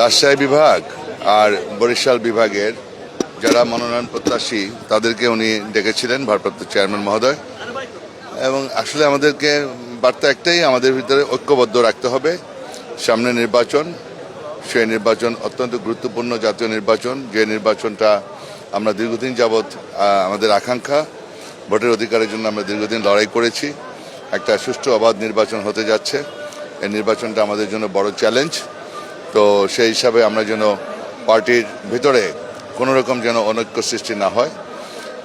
রাজশাহী বিভাগ আর বরিশাল বিভাগের যারা মনোনয়ন প্রত্যাশী, তাদেরকে উনি ডেকেছিলেন, ভারপ্রাপ্ত চেয়ারম্যান মহোদয়। এবং আসলে আমাদেরকে বার্তা একটাই, আমাদের ভিতরে ঐক্যবদ্ধ রাখতে হবে। সামনে নির্বাচন, সেই নির্বাচন অত্যন্ত গুরুত্বপূর্ণ জাতীয় নির্বাচন। যে নির্বাচনটা আমরা দীর্ঘদিন যাবৎ আমাদের আকাঙ্ক্ষা, ভোটের অধিকারের জন্য আমরা দীর্ঘদিন লড়াই করেছি। একটা সুষ্ঠু অবাধ নির্বাচন হতে যাচ্ছে। এই নির্বাচনটা আমাদের জন্য বড় চ্যালেঞ্জ। তো সেই হিসাবে আমরা যেন পার্টির ভিতরে কোনো রকম যেন অনৈক্য সৃষ্টি না হয়,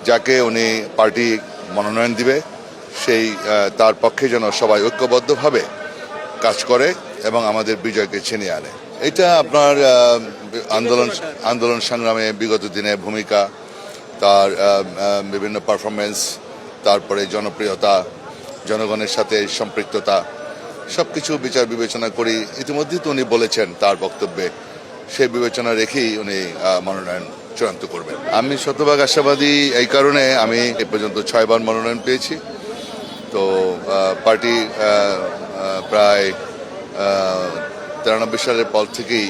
যাকে উনি পার্টি মনোনয়ন দিবে, সেই তার পক্ষে যেন সবাই ঐক্যবদ্ধভাবে কাজ করে এবং আমাদের বিজয়কে ছিনিয়ে আনে। এটা আপনার আন্দোলন আন্দোলন সংগ্রামে বিগত দিনে ভূমিকা, তার বিভিন্ন পারফরমেন্স তারপরে জনপ্রিয়তা, জনগণের সাথে সম্পৃক্ততা সব কিছু বিচার বিবেচনা করি। ইতিমধ্যেই তো উনি বলেছেন তার বক্তব্যে। সেই বিবেচনা রেখেই উনি মনোনয়ন চূড়ান্ত করবেন। আমি শতভাগ আশাবাদী এই কারণে আমি এ পর্যন্ত ছয়বার মনোনয়ন পেয়েছি। তো পার্টি প্রায় তিরানব্বই সালের পর থেকেই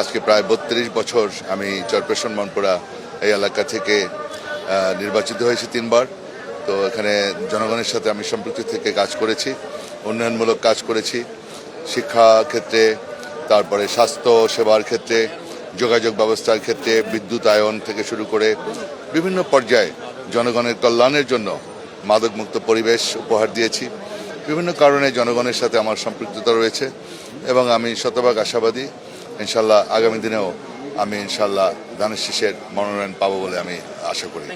আজকে প্রায় বত্রিশ বছর আমি চরপেশন মনপুরা এই এলাকা থেকে নির্বাচিত হয়েছি তিনবার। তো এখানে জনগণের সাথে আমি সম্পৃক্ত থেকে কাজ করেছি, উন্নয়নমূলক কাজ করেছি, শিক্ষা ক্ষেত্রে, তারপরে স্বাস্থ্য সেবার ক্ষেত্রে, যোগাযোগ ব্যবস্থার ক্ষেত্রে বিদ্যুতায়ন থেকে শুরু করে বিভিন্ন পর্যায়ে জনগণের কল্যাণের জন্য মাদকমুক্ত পরিবেশ উপহার দিয়েছি। বিভিন্ন কারণে জনগণের সাথে আমার সম্পৃক্ততা রয়েছে এবং আমি শতভাগ আশাবাদী ইনশাল্লাহ আগামী দিনেও আমি ইনশাল্লাহ ধানের শীষের মনোনয়ন পাবো বলে আমি আশা করি।